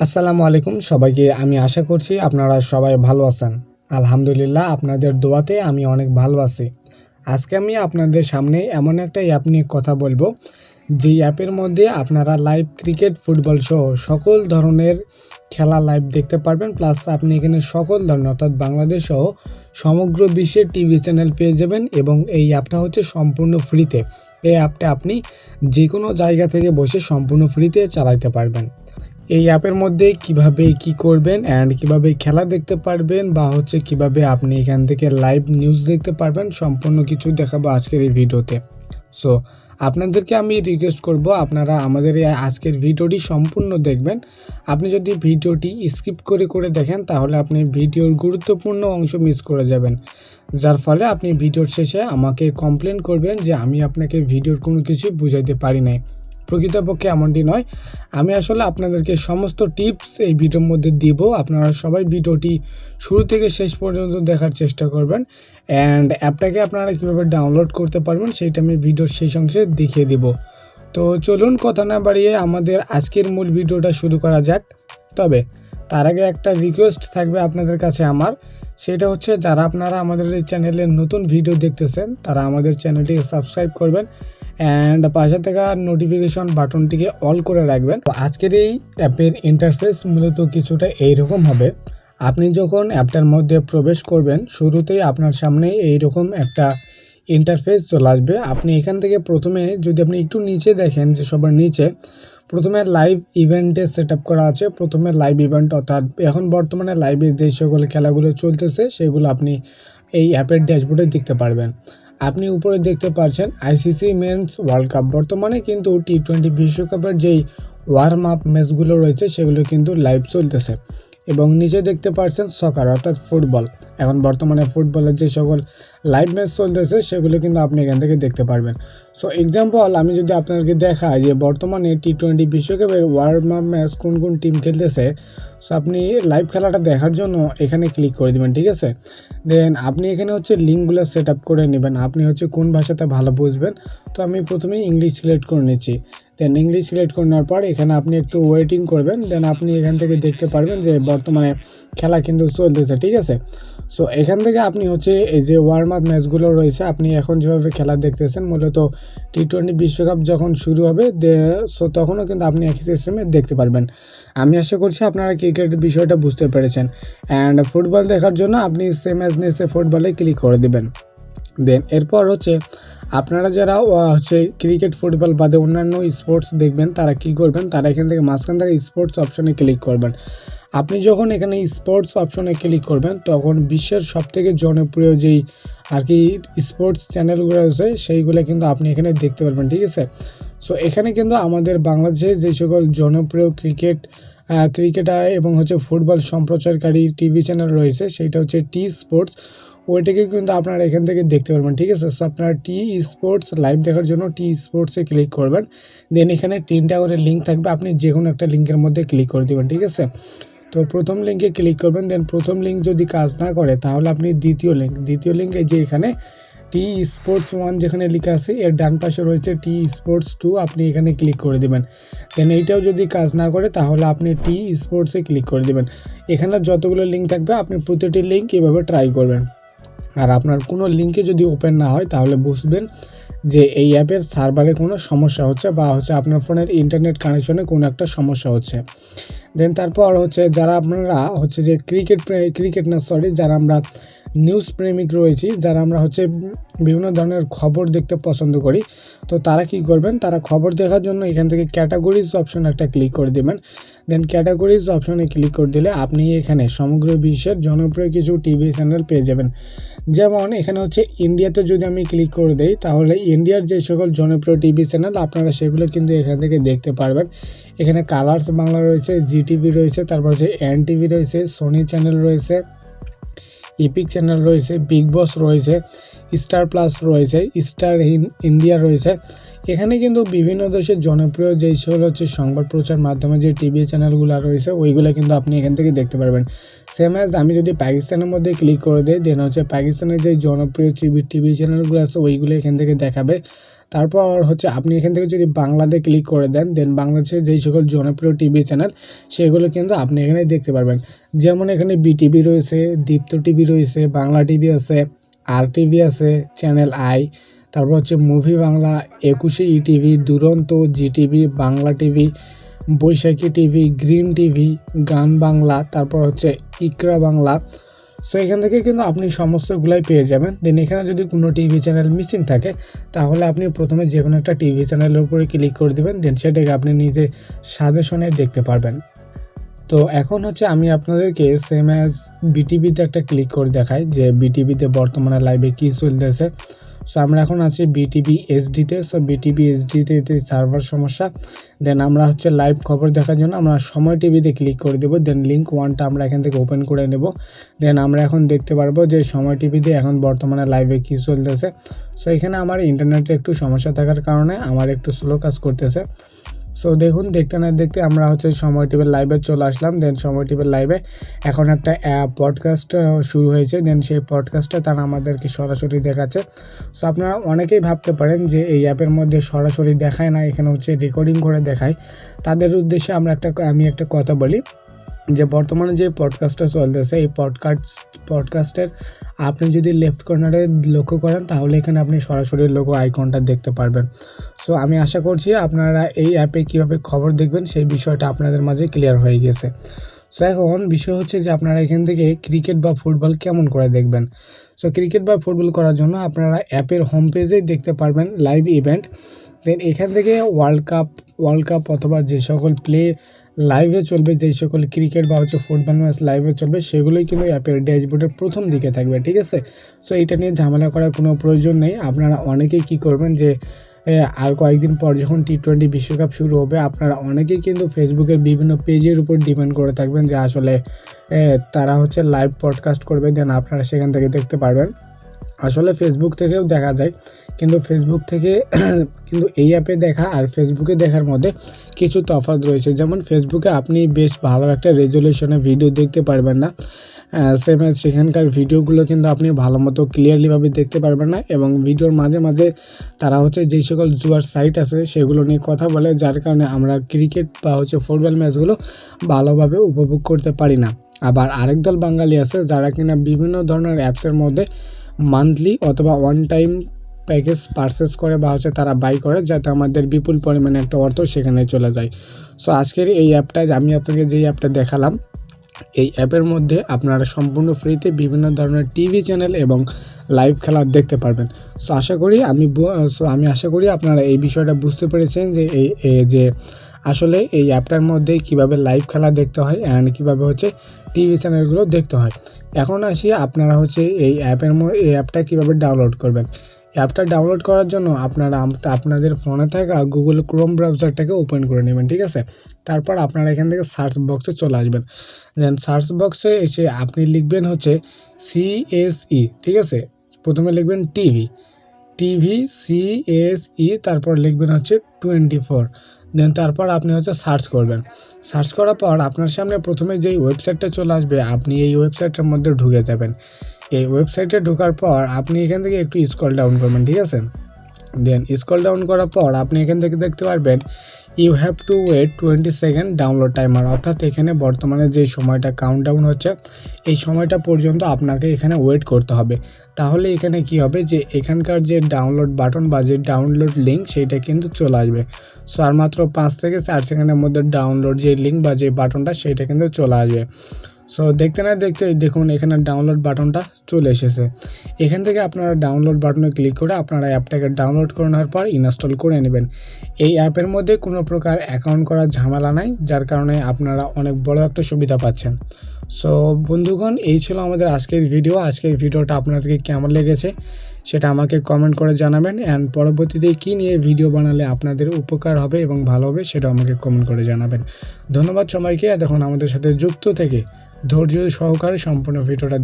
আসসালামু আলাইকুম সবাইকে, আমি আশা করছি আপনারা সবাই ভালো আছেন। আলহামদুলিল্লাহ আপনাদের দোয়াতে আমি অনেক ভালো আছি। আজকে আমি আপনাদের সামনে এমন একটা অ্যাপ নিয়ে কথা বলব। যেই অ্যাপের মধ্যে আপনারা লাইভ ক্রিকেট ফুটবল সহ সকল ধরনের খেলা লাইভ দেখতে পারবেন। প্লাস আপনি এখানে সকল ধরনের, অর্থাৎ বাংলাদেশ সহ সমগ্র বিশ্বের টিভি চ্যানেল পেয়ে যাবেন এবং এই অ্যাপটা হচ্ছে সম্পূর্ণ ফ্রিতে এই অ্যাপটা আপনি যে কোনো জায়গা থেকে বসে সম্পূর্ণ ফ্রিতে চালাতে পারবেন। এই অ্যাপের মধ্যে কীভাবে কি করবেন অ্যান্ড কীভাবে খেলা দেখতে পারবেন বা হচ্ছে কীভাবে আপনি এখান থেকে লাইভ নিউজ দেখতে পারবেন সম্পূর্ণ কিছু দেখাবো আজকের এই ভিডিওতে। সো আপনাদেরকে আমি রিকোয়েস্ট করব আপনারা আমাদের এই আজকের ভিডিওটি সম্পূর্ণ দেখবেন। আপনি যদি ভিডিওটি স্কিপ করে করে দেখেন তাহলে আপনি ভিডিওর গুরুত্বপূর্ণ অংশ মিস করে যাবেন। যার ফলে আপনি ভিডিওর শেষে আমাকে কমপ্লেন করবেন যে আমি আপনাকে ভিডিওর কোনো কিছু বুঝাইতে পারি নাই। প্রকৃতপক্ষে এমনটি নয়। আমি আসলে আপনাদেরকে সমস্ত টিপস এই ভিডিওর মধ্যে দিব। আপনারা সবাই ভিডিওটি শুরু থেকে শেষ পর্যন্ত দেখার চেষ্টা করবেন। অ্যান্ড অ্যাপটাকে আপনারা কীভাবে ডাউনলোড করতে পারবেন সেইটা আমি ভিডিওর শেষ অংশে দেখিয়ে দিব। তো চলুন কথা না বাড়িয়ে আমাদের আজকের মূল ভিডিওটা শুরু করা যাক। তবে তার আগে একটা রিকোয়েস্ট থাকবে আপনাদের কাছে আমার। সেটা হচ্ছে, যারা আপনারা আমাদের এই চ্যানেলে নতুন ভিডিও দেখতেছেন, তারা আমাদের চ্যানেলটিকে সাবস্ক্রাইব করবেন। অ্যান্ড পাশে থাকা নোটিফিকেশন বাটনটিকে অল করে রাখবেন। তো আজকের এই অ্যাপের ইন্টারফেস মূলত কিছুটা এইরকম হবে। আপনি যখন অ্যাপটার মধ্যে প্রবেশ করবেন, শুরুতেই আপনার সামনে এইরকম একটা ইন্টারফেস চলে আসবে। আপনি এখান থেকে প্রথমে যদি আপনি একটু নিচে দেখেন, যে সবার নিচে, প্রথমে লাইভ ইভেন্টে সেট করা আছে। প্রথমে লাইভ ইভেন্ট অর্থাৎ এখন বর্তমানে লাইভে যে সকল খেলাগুলো চলতেছে, সেগুলো আপনি এই অ্যাপের ড্যাশবোর্ডে দেখতে পারবেন। আপনি উপরে দেখতে পাচ্ছেন আইসিসি মেন্স ওয়ার্ল্ড কাপ। বর্তমানে কিন্তু টি টোয়েন্টি বিশ্বকাপের যেই ওয়ার্ম আপ ম্যাচগুলো রয়েছে, সেগুলো কিন্তু লাইভ চলতেছে। এবং নিচে দেখতে পাচ্ছেন সকার অর্থাৎ ফুটবল এখন বর্তমানে ফুটবলের যে সকল লাইভ ম্যাচ চলতেছে, সেগুলো কিন্তু আপনি এখান থেকে দেখতে পারবেন। সো এক্সাম্পল আমি যদি আপনাদেরকে দেখাই যে বর্তমানে টি টোয়েন্টি বিশ্বকাপের ওয়ার্ম আপ ম্যাচ কোন কোন টিম খেলতেছে সো আপনি লাইভ খেলাটা দেখার জন্য এখানে ক্লিক করে দেবেন, ঠিক আছে? দেন আপনি এখানে হচ্ছে লিঙ্কগুলো সেট আপ করে নেবেন। আপনি হচ্ছে কোন ভাষাতে ভালো বুঝবেন? তো আমি প্রথমে ইংলিশ সিলেক্ট করে নিচ্ছি। দেন ইংলিশ সিলেক্ট করে নেওয়ার পর এখানে আপনি একটু ওয়েটিং করবেন। দেন আপনি এখান থেকে দেখতে পারবেন যে বর্তমানে খেলা কিন্তু চলতেছে, ঠিক আছে? সো এখান থেকে আপনি হচ্ছে এই যে ওয়ার্ম আপ ম্যাচগুলো রয়েছে, আপনি এখন যেভাবে খেলা দেখতেছেন, মূলত টি টোয়েন্টি বিশ্বকাপ যখন শুরু হবে সো তখনও কিন্তু আপনি একই সিস্টেমে দেখতে পারবেন। আমি আশা করছি আপনারা ক্রিকেটের বিষয়টা বুঝতে পেরেছেন। অ্যান্ড ফুটবল দেখার জন্য আপনি সেম অ্যাজ নেসে ফুটবলে ক্লিক করে দেবেন। দেন এরপর হচ্ছে আপনারা যারা হচ্ছে ক্রিকেট ফুটবল বাদে অন্যান্য স্পোর্টস দেখবেন, তারা কি করবেন? তারা এখান থেকে মাঝখান থেকে স্পোর্টস অপশনে ক্লিক করবেন। আপনি যখন এখানে স্পোর্টস অপশনে ক্লিক করবেন, তখন বিশ্বের সবথেকে জনপ্রিয় যেই আর কি স্পোর্টস চ্যানেলগুলো রয়েছে সেইগুলো কিন্তু আপনি এখানে দেখতে পারবেন, ঠিক আছে? সো এখানে কিন্তু আমাদের বাংলাদেশে যে সকল জনপ্রিয় ক্রিকেট ক্রিকেটার এবং হচ্ছে ফুটবল সম্প্রচারকারী টিভি চ্যানেল রয়েছে, সেইটা হচ্ছে টি স্পোর্টস ওইটাকে কিন্তু আপনারা এখান থেকে দেখতে পারবেন, ঠিক আছে? সো আপনারা টি স্পোর্টস লাইভ দেখার জন্য টি স্পোর্টসে ক্লিক করবেন। দেন এখানে তিনটা করে লিঙ্ক থাকবে, আপনি যে কোনো একটা লিঙ্কের মধ্যে ক্লিক করে দেবেন, ঠিক আছে? তো প্রথম লিঙ্কে ক্লিক করবেন দেন প্রথম লিঙ্ক যদি কাজ না করে, তাহলে আপনি দ্বিতীয় লিঙ্ক দ্বিতীয় লিঙ্কে যে এখানে টি স্পোর্টস ওয়ান যেখানে লেখা আছে, এর ডান পাশে রয়েছে টি স্পোর্টস টু আপনি এখানে ক্লিক করে দেবেন। দেন এইটাও যদি কাজ না করে, তাহলে আপনি টি স্পোর্টসে ক্লিক করে দেবেন। এখানে যতগুলো লিঙ্ক থাকবে, আপনি প্রতিটি লিঙ্ক এভাবে ট্রাই করবেন। আর আপনার কোনো লিঙ্কে যদি ওপেন না হয়, তাহলে বুঝবেন যে এই অ্যাপের সার্ভারে কোনো সমস্যা হচ্ছে বা হচ্ছে আপনার ফোনের ইন্টারনেট কানেকশনে কোনো একটা সমস্যা হচ্ছে। দেন তারপর হচ্ছে যারা আপনারা হচ্ছে যে ক্রিকেট ক্রিকেট না সরি যারা আমরা নিউজ প্রেমিক রয়েছি, যারা আমরা হচ্ছে বিভিন্ন ধরনের খবর দেখতে পছন্দ করি। তো তারা কি করবেন, তারা খবর দেখার জন্য এখান থেকে ক্যাটাগরিজ অপশন একটা ক্লিক করে দেবেন। দেন ক্যাটাগরিজ অপশনে ক্লিক করে দিলে আপনি এখানে সমগ্র বিশ্বের জনপ্রিয় কিছু টিভি চ্যানেল পেয়ে যাবেন। যেমন এখানে হচ্ছে ইন্ডিয়াতে যদি আমি ক্লিক করে দেই, তাহলে ইন্ডিয়ার যে সকল জনপ্রিয় টিভি চ্যানেল আপনারা সেগুলো কিন্তু এখান থেকে দেখতে পারবেন। এখানে কালার্স বাংলা রয়েছে জি টিভি রয়েছে, তারপর হচ্ছে এন টিভি রয়েছে সোনি চ্যানেল রয়েছে। ইপিক চ্যানেল রয়েছে বিগ বস রয়েছে স্টার প্লাস রয়েছে স্টার ইন ইন্ডিয়া রয়েছে। এখানে কিন্তু বিভিন্ন দেশের জনপ্রিয় যেই সকল হচ্ছে সংবাদ প্রচার মাধ্যমে যে টিভি চ্যানেলগুলো রয়েছে, ওইগুলো কিন্তু আপনি এখান থেকে দেখতে পারবেন। সেম অ্যাজ আমি যদি পাকিস্তানের মধ্যে ক্লিক করে দিই দেন হচ্ছে পাকিস্তানের যে জনপ্রিয় টিভি টিভি চ্যানেলগুলো আছে, ওইগুলো এখান থেকে দেখাবে। তারপর হচ্ছে আপনি এখান থেকে যদি বাংলাতে ক্লিক করে দেন দেন বাংলাদেশের যেই সকল জনপ্রিয় টিভি চ্যানেল সেগুলো কিন্তু আপনি এখানে দেখতে পারবেন। যেমন এখানে বিটিভি রয়েছে, দীপ্ত টিভি রয়েছে, বাংলা টিভি আছে আর টিভি আছে চ্যানেল আই তারপর হচ্ছে movie Bangla Ekushey ETV Duronto GTV Bangla TV Boishakhi TV green TV Gaan Bangla, তারপর হচ্ছে ইকরা বাংলা সো এখান থেকে কিন্তু আপনি সমস্তগুলাই পেয়ে যাবেন। দেন এখানে যদি কোনো টিভি চ্যানেল মিসিং থাকে, তাহলে আপনি প্রথমে যে কোনো একটা টিভি চ্যানেলের উপরে ক্লিক করে দেবেন দেন সেটাকে আপনি নিজে সাজেশনে দেখতে পারবেন। তো এখন হচ্ছে আমি আপনাদেরকে সেম অ্যাজ বিটিভিতে একটা ক্লিক করে দেখাই, যে বিটিভিতে বর্তমানে লাইভে কী চলতেছে। সো আমরা এখন আছি বিটিভি এইচডিতে সো বিটিভি এইচডিতে সার্ভার সমস্যা দেন আমরা হচ্ছে লাইভ খবর দেখার জন্য আমরা সময় টিভিতে ক্লিক করে দেবো। দেন লিঙ্ক ওয়ানটা আমরা এখান থেকে ওপেন করে নেব। দেন আমরা এখন দেখতে পারব যে সময় টিভিতে এখন বর্তমানে লাইভে কী চলতেছে। সো এখানে আমার ইন্টারনেটে একটু সমস্যা থাকার কারণে আমার একটু স্লো কাজ করতেছে। সো দেখুন, দেখতে না দেখতে আমরা হচ্ছে সময় টিভির লাইভে চলে আসলাম। দেন সময় টিভির লাইভে এখন একটা পডকাস্ট শুরু হয়েছে। দেন সেই পডকাস্টটা তারা আমাদেরকে সরাসরি দেখাচ্ছে। সো আপনারা অনেকেই ভাবতে পারেন যে এই অ্যাপের মধ্যে সরাসরি দেখায় না, এখানে হচ্ছে রেকর্ডিং করে দেখায়। তাদের উদ্দেশ্যে আমরা একটা, আমি একটা কথা বলি। যে বর্তমানে যে পডকাস্টটা চলতেছে, এই পডকাস্ট পডকাস্টের আপনি যদি লেফট কর্নারে লক্ষ্য করেন, তাহলে এখানে আপনি সরাসরি লোগো আইকনটা দেখতে পারবেন। সো আমি আশা করছি আপনারা এই অ্যাপে কীভাবে খবর দেখবেন, সেই বিষয়টা আপনাদের মাঝে ক্লিয়ার হয়ে গেছে। সো এখন বিষয় হচ্ছে যে আপনারা এখান থেকে ক্রিকেট বা ফুটবল কেমন করে দেখবেন? সো ক্রিকেট বা ফুটবল করার জন্য আপনারা অ্যাপের হোম পেজেই দেখতে পারবেন লাইভ ইভেন্ট দেন এখান থেকে ওয়ার্ল্ড কাপ ওয়ার্ল্ড কাপ অথবা যে সকল প্লে লাইভে চলবে যেই সকল ক্রিকেট বা হচ্ছে ফুটবল ম্যাচ লাইভে চলবে, সেগুলোই কিন্তু অ্যাপের ড্যাশবোর্ডের প্রথম দিকে থাকবে, ঠিক আছে? সো এটা নিয়ে ঝামেলা করার কোনো প্রয়োজন নেই। আপনারা অনেকেই কী করবেন যে আর কয়েকদিন পর যখন টি টোয়েন্টি বিশ্বকাপ শুরু হবে, আপনারা অনেকেই কিন্তু ফেসবুকের বিভিন্ন পেজের উপর ডিপেন্ড করে থাকবেন যে আসলে তারা হচ্ছে লাইভ পডকাস্ট করবে দেন আপনারা সেখান থেকে দেখতে পারবেন। আসলে ফেসবুক থেকেও দেখা যায়, কিন্তু ফেসবুক থেকে কিন্তু এই অ্যাপে দেখা আর ফেসবুকে দেখার মধ্যে কিছু তফাৎ রয়েছে। যেমন ফেসবুকে আপনি বেশ ভালো একটা রেজলিউশনে ভিডিও দেখতে পারবেন না। সেম সেখানকার ভিডিওগুলো কিন্তু আপনি ভালো মতো ক্লিয়ারলিভাবে দেখতে পারবেন না এবং ভিডিওর মাঝে মাঝে তারা হচ্ছে যেই সকল জুয়ার সাইট আছে সেগুলো নিয়ে কথা বলে, যার কারণে আমরা ক্রিকেট বা হচ্ছে ফুটবল ম্যাচগুলো ভালোভাবে উপভোগ করতে পারি না। আবার আরেক দল বাঙালি আছে যারা কিনা বিভিন্ন ধরনের অ্যাপসের মধ্যে মান্থলি অথবা ওয়ান টাইম প্যাকেজ পারচেস করে বা হচ্ছে তারা বাই করে, যাতে আমাদের বিপুল পরিমাণে একটা অর্থ সেখানে চলে যায়। সো আজকের এই অ্যাপটা আমি আপনাকে যেই অ্যাপটা দেখালাম, এই অ্যাপের মধ্যে আপনারা সম্পূর্ণ ফ্রিতে বিভিন্ন ধরনের টিভি চ্যানেল এবং লাইভ খেলা দেখতে পারবেন। সো আশা করি আমি সো আমি আশা করি আপনারা এই বিষয়টা বুঝতে পেরেছেন যে এই যে আসলে এই অ্যাপটার মধ্যে কীভাবে লাইভ খেলা দেখতে হয় অ্যান্ড কীভাবে হচ্ছে টিভি চ্যানেলগুলো দেখতে হয়। এখন আসি আপনারা হচ্ছে এই অ্যাপের মধ্যে এই অ্যাপটা কীভাবে ডাউনলোড করবেন। অ্যাপটা ডাউনলোড করার জন্য আপনারা আপনাদের ফোনে থাকা গুগল ক্রোম ব্রাউজারটাকে ওপেন করে নেবেন, ঠিক আছে? তারপর আপনারা এখান থেকে সার্চ বক্সে চলে আসবেন। দেন সার্চ বক্সে এসে আপনি লিখবেন হচ্ছে সিএসই ঠিক আছে? প্রথমে লিখবেন TV TV C S E তারপর লিখবেন হচ্ছে টোয়েন্টি ফোর দেন তারপর আপনি হচ্ছে সার্চ করবেন। সার্চ করার পর আপনার সামনে প্রথমে যেই ওয়েবসাইটটা চলে আসবে, আপনি এই ওয়েবসাইটটার মধ্যে ঢুকে যাবেন। এই ওয়েবসাইটে ঢোকার পর আপনি এখান থেকে একটু স্কল ডাউন করবেন, ঠিক আছে? দেন স্কল ডাউন করার পর আপনি এখান থেকে দেখতে পারবেন you have to wait twenty second download timer অর্থাৎ এখানে বর্তমানে যে সময়টা কাউন্ট ডাউন হচ্ছে, এই সময়টা পর্যন্ত আপনাকে এখানে ওয়েট করতে হবে। তাহলে এখানে কি হবে যে এখানকার যে ডাউনলোড বাটন বা যে ডাউনলোড লিঙ্ক সেইটা কিন্তু চলে আসবে। সো আর মাত্র পাঁচ থেকে চার সেকেন্ডের মধ্যে ডাউনলোড যে লিঙ্ক বা যে বাটনটা সেইটা কিন্তু চলে আসবে। সো দেখতে না দেখতে দেখুন, এখানে ডাউনলোড বাটনটা চলে এসেছে। এখান থেকে আপনারা ডাউনলোড বাটনে ক্লিক করে আপনারা অ্যাপটাকে ডাউনলোড করে নেওয়ার পর ইনস্টল করে নেবেন। এই অ্যাপের মধ্যে কোনো প্রকার অ্যাকাউন্ট করার ঝামেলা নাই, যার কারণে আপনারা অনেক বড় একটা সুবিধা পাচ্ছেন। সো বন্ধুগণ, এই ছিল আমাদের আজকের ভিডিও আজকের ভিডিওটা আপনাদেরকে কেমন লেগেছে? সেটা আমাকে কমেন্ট করে জানাবেন অ্যান্ড পরবর্তীতে কী নিয়ে ভিডিও বানালে আপনাদের উপকার হবে এবং ভালো হবে সেটা আমাকে কমেন্ট করে জানাবেন। ধন্যবাদ সবাইকে দেখুন আমাদের সাথে যুক্ত থেকে ধৈর্য সহকারে সম্পূর্ণ ভিডিওটা